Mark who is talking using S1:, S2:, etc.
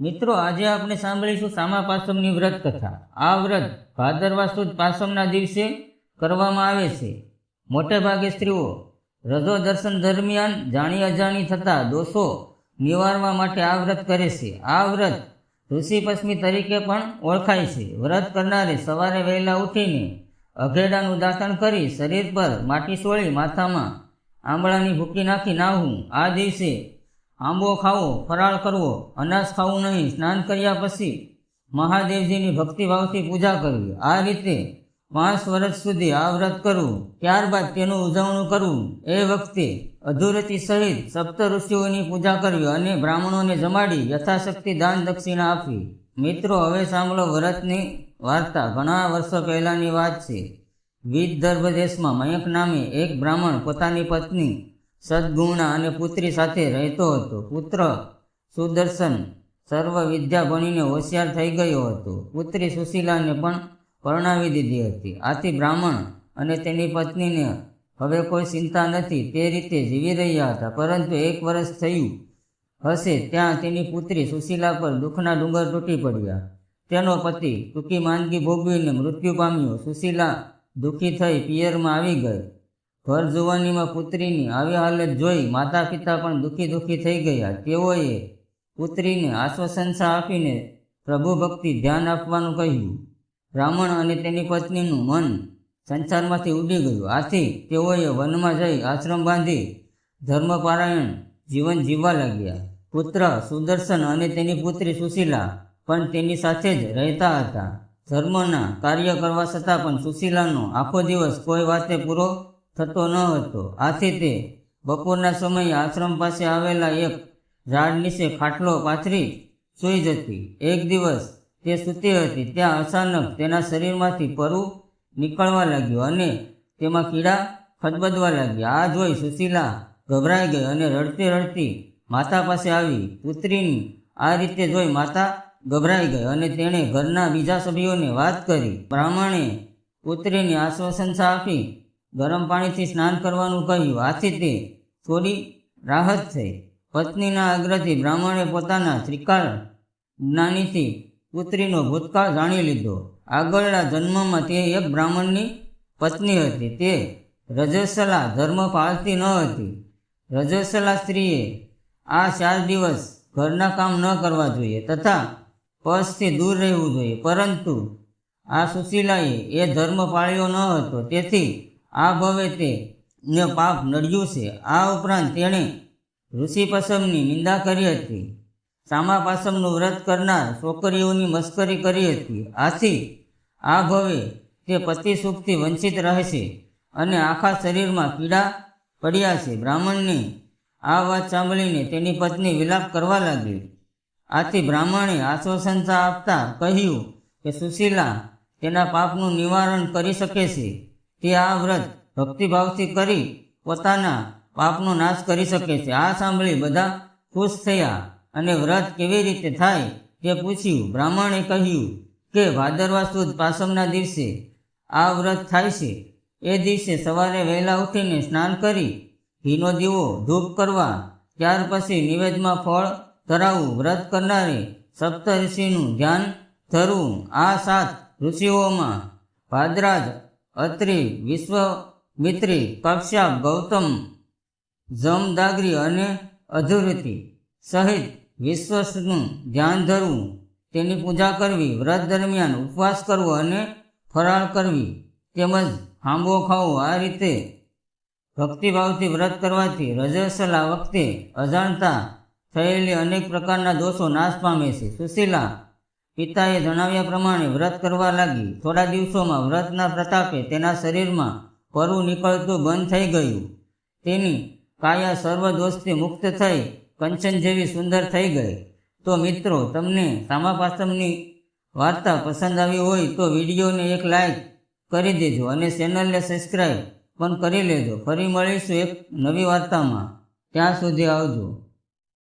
S1: મિત્રો, આજે આપણે સાંભળીશું સામા પાસમની વ્રત કથા આ વ્રત ભાદરવા સુદ પાસમના દિવસે કરવામાં આવે છે. મોટે ભાગે સ્ત્રીઓ રજો દર્શન દરમિયાન જાણી અજાણી થતા દોષો નિવારવા માટે આ વ્રત કરે છે. આ વ્રત ઋષિ પશ્મી તરીકે પણ ઓળખાય છે. વ્રત કરનારે સવારે વહેલા ઉઠીને અઘેડાનું દાંતણ કરી શરીર પર માટી સોળી માથામાં આંબળાની ભૂકી નાખી નાહવું આ દિવસે આંબો ખાવો, ફરાળ કરવો, અનાજ ખાવું નહીં, સ્નાન કર્યા પછી મહાદેવજીની ભક્તિભાવથી પૂજા કરવી. આ રીતે પાંચ વર્ષ સુધી આ વ્રત કરવું, ત્યારબાદ તેનું ઉજવણું કરવું. એ વખતે અધુરતી સહિત સપ્ત ઋષિઓની પૂજા કરવી અને બ્રાહ્મણોને જમાડી યથાશક્તિ દાન દક્ષિણા આપવી. મિત્રો, હવે સાંભળો વ્રતની વાર્તા. ઘણા વર્ષો પહેલાંની વાત છે. વિદર્ભ દેશમાં મયંક નામે એક બ્રાહ્મણ પોતાની પત્ની સદગુણા અને પુત્રી સાથે રહેતો હતો. પુત્ર સુદર્શન સર્વ વિદ્યા ભણીને હોશિયાર થઈ ગયો હતો. પુત્રી સુશીલાને પણ પરણાવી દીધી હતી. આથી બ્રાહ્મણ અને તેની પત્નીને હવે કોઈ ચિંતા નથી, તે રીતે જીવી રહ્યા હતા. પરંતુ એક વર્ષ થયું હશે ત્યાં તેની પુત્રી સુશીલા પર દુઃખના ડુંગર તૂટી પડ્યા. તેનો પતિ ટૂંકી માંદગી ભોગવીને મૃત્યુ પામ્યો. સુશીલા દુઃખી થઈ પિયરમાં આવી ગઈ. ઘર જુવાનીમાં પુત્રીની આવી હાલત જોઈ માતા પિતા પણ દુઃખી દુઃખી થઈ ગયા. તેઓએ પુત્રીને આશ્વસંસા આપીને પ્રભુ ભક્તિ ધ્યાન આપવાનું કહ્યું. બ્રાહ્મણ અને તેની પત્નીનું મન સંસારમાંથી ઉડી ગયું. આથી તેઓએ વનમાં જઈ આશ્રમ બાંધી ધર્મપારાયણ જીવન જીવવા લાગ્યા. પુત્ર સુદર્શન અને તેની પુત્રી સુશીલા પણ તેની સાથે જ રહેતા હતા. ધર્મના કાર્ય કરવા છતાં પણ સુશીલાનો આખો દિવસ કોઈ વાતે પૂરો થતો ન હતો. આથી તે બપોરના સમયે આશ્રમ પાસે આવેલા એક ઝાડ નીચે ખાટલો પાથરી સૂઈ જતી. એક દિવસ તે સૂતી હતી. ત્યાં અચાનક તેના શરીરમાંથી પરુ નીકળવા લાગ્યું અને તેમાં કીડા ખદબદવા લાગ્યા. આ જોઈ સુશીલા ગભરાઈ ગઈ અને રડતી રડતી માતા પાસે આવી. પુત્રીની આ રીતે જોઈ માતા ગભરાઈ ગઈ અને તેણે ઘરના બીજા સભ્યોને વાત કરી. બ્રાહ્મણે પુત્રીને આશ્વાસંસા આપી ગરમ પાણીથી સ્નાન કરવાનું કહ્યું. આથી તે થોડી રાહત થઈ. પત્નીના આગ્રહથી બ્રાહ્મણે પોતાના શ્રીકાર જ્ઞાનીથી પુત્રીનો ભૂતકાળ જાણી લીધો. આગળના જન્મમાં તે એક બ્રાહ્મણની પત્ની હતી. તે રજસલા ધર્મ પાળતી ન હતી. રજસલા સ્ત્રીએ આ ચાર દિવસ ઘરના કામ ન કરવા જોઈએ તથા પશથી દૂર રહેવું જોઈએ. પરંતુ આ સુશીલાએ એ ધર્મ પાળ્યો ન હતો. તેથી આ ભવે તે ને પાપ નડ્યું છે. આ ઉપરાંત તેણે ઋષિ પસમની નિંદા કરી હતી. સામા પાસમનું વ્રત કરનાર છોકરીઓની મસ્કરી કરી હતી. આથી આ ભવે તે પતિ સુખથી વંચિત રહેશે અને આખા શરીરમાં પીડા પડ્યા છે. બ્રાહ્મણને આ વાત સાંભળીને તેની પત્ની વિલાપ કરવા લાગી. આથી બ્રાહ્મણે આશ્વાસનતા આપતા કહ્યું કે સુશીલા તેના પાપનું નિવારણ કરી શકે છે. તે આ વ્રત ભક્તિભાવથી કરી પોતાના પાપનો નાશ કરી શકે છે. આ સાંભળી બધા ખુશ થયા અને વ્રત કેવી રીતે થાય તે પૂછ્યું. બ્રાહ્મણે કહ્યું કે ભાદરવા સુદ પાસમના દિવસે આ વ્રત થાય છે. એ દિવસે સવારે વહેલા ઉઠીને સ્નાન કરી ઘીનો દીવો, ધૂપ કરવા, ત્યાર પછી નિવેદમાં ફળ ધરાવવું વ્રત કરનારે સપ્ત ઋષિનું ધ્યાન ધરવું. આ સાત ઋષિઓમાં ભાદ્રાજ અત્રિ વિશ્વમિત્રી કશ્યપ ગૌતમ જમદાગરી અને અધુરતિ સહિત વિશ્વનું ધ્યાન ધરવું, તેની પૂજા કરવી, વ્રત દરમિયાન ઉપવાસ કરવો અને ફરાળ કરવી, તેમજ આંબો ખાવો, આ રીતે ભક્તિભાવથી વ્રત કરવાથી રજસલા વખતે અજાણતા થયેલી અનેક પ્રકારના દોષો નાશ પામે છે. સુશીલા પિતાએ જણાવ્યા પ્રમાણે વ્રત કરવા લાગી. થોડા દિવસોમાં વ્રતના પ્રતાપે તેના શરીરમાં પરું નીકળતું બંધ થઈ ગયું. તેની કાયા સર્વ દોષથી મુક્ત થઈ કંચન જેવી સુંદર થઈ ગઈ. તો મિત્રો, તમને સામાપાસમની વાર્તા પસંદ આવી હોય તો વિડીયોને એક લાઈક કરી દેજો અને ચેનલને સબસ્ક્રાઈબ પણ કરી લેજો. ફરી મળીશું એક નવી વાર્તામાં. ત્યાં સુધી આવજો.